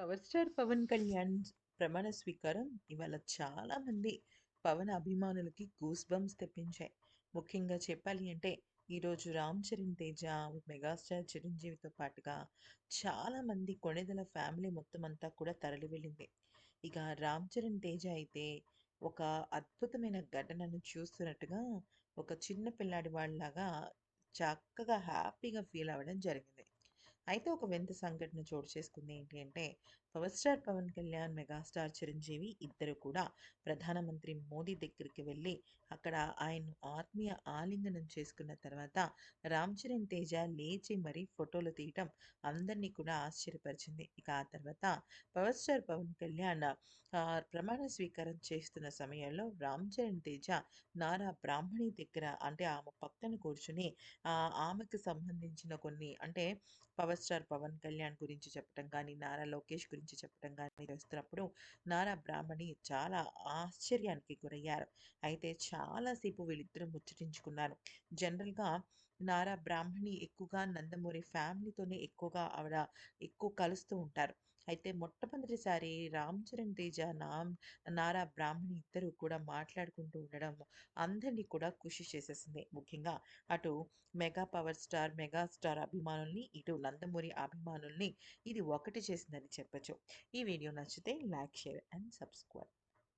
Power star Pawan Kalyan ప్రమాణ స్వీకారం ఇవాళ చాలా మంది పవన్ అభిమానులకి గూస్ బంప్స్ తెప్పించాయి. ముఖ్యంగా చెప్పాలి అంటే ఈరోజు రామ్ చరణ్ తేజ మెగాస్టార్ చిరంజీవితో పాటుగా చాలామంది కొణిదల ఫ్యామిలీ మొత్తం అంతా కూడా తరలి వెళ్ళింది. ఇక రామ్ చరణ్ తేజ అయితే ఒక అద్భుతమైన ఘటనను చూస్తున్నట్టుగా ఒక చిన్న పిల్లాడి వాళ్ళలాగా చక్కగా హ్యాపీగా ఫీల్ అవ్వడం జరిగింది. అయితే ఒక వింత సంఘటన చోటు చేసుకుంది ఏంటి అంటే power star Pawan Kalyan megastar Chiranjeevi ఇద్దరు కూడా ప్రధానమంత్రి మోదీ దగ్గరికి వెళ్ళి అక్కడ ఆయన ఆత్మీయ ఆలింగనం చేసుకున్న తర్వాత రామ్ చరణ్ తేజ లేచి మరీ ఫోటోలు తీయటం అందరినీ కూడా ఆశ్చర్యపరిచింది. ఇక ఆ తర్వాత పవర్ స్టార్ పవన్ కళ్యాణ్ ప్రమాణ స్వీకారం చేస్తున్న సమయంలో రామ్ చరణ్ తేజ నారా బ్రాహ్మణి దగ్గర అంటే ఆమె పక్కన కూర్చుని ఆమెకు సంబంధించిన కొన్ని అంటే పవర్ స్టార్ పవన్ కళ్యాణ్ గురించి చెప్పడం కానీ నారా లోకేష్ గురించి చెప్పడం కానీ చేస్తున్నప్పుడు నారా బ్రాహ్మణి చాలా ఆశ్చర్యానికి గురయ్యారు. అయితే చాలాసేపు వీళ్ళిద్దరూ ముచ్చటించుకున్నారు. జనరల్గా నారా బ్రాహ్మణి ఎక్కువగా నందమూరి ఫ్యామిలీతోనే ఎక్కువగా ఆవిడ ఎక్కువ కలుస్తూ ఉంటారు. అయితే మొట్టమొదటిసారి రామ్ చరణ్ తేజ నామ్ నారా బ్రాహ్మణి ఇద్దరు కూడా మాట్లాడుకుంటూ ఉండడం అందరినీ కూడా ఖుషి చేసేసింది. ముఖ్యంగా అటు mega power star mega star అభిమానుల్ని ఇటు నందమూరి అభిమానుల్ని ఇది ఒకటి చేసిందని చెప్పొచ్చు. ఈ వీడియో నచ్చితే లైక్ షేర్ అండ్ సబ్స్క్రైబ్.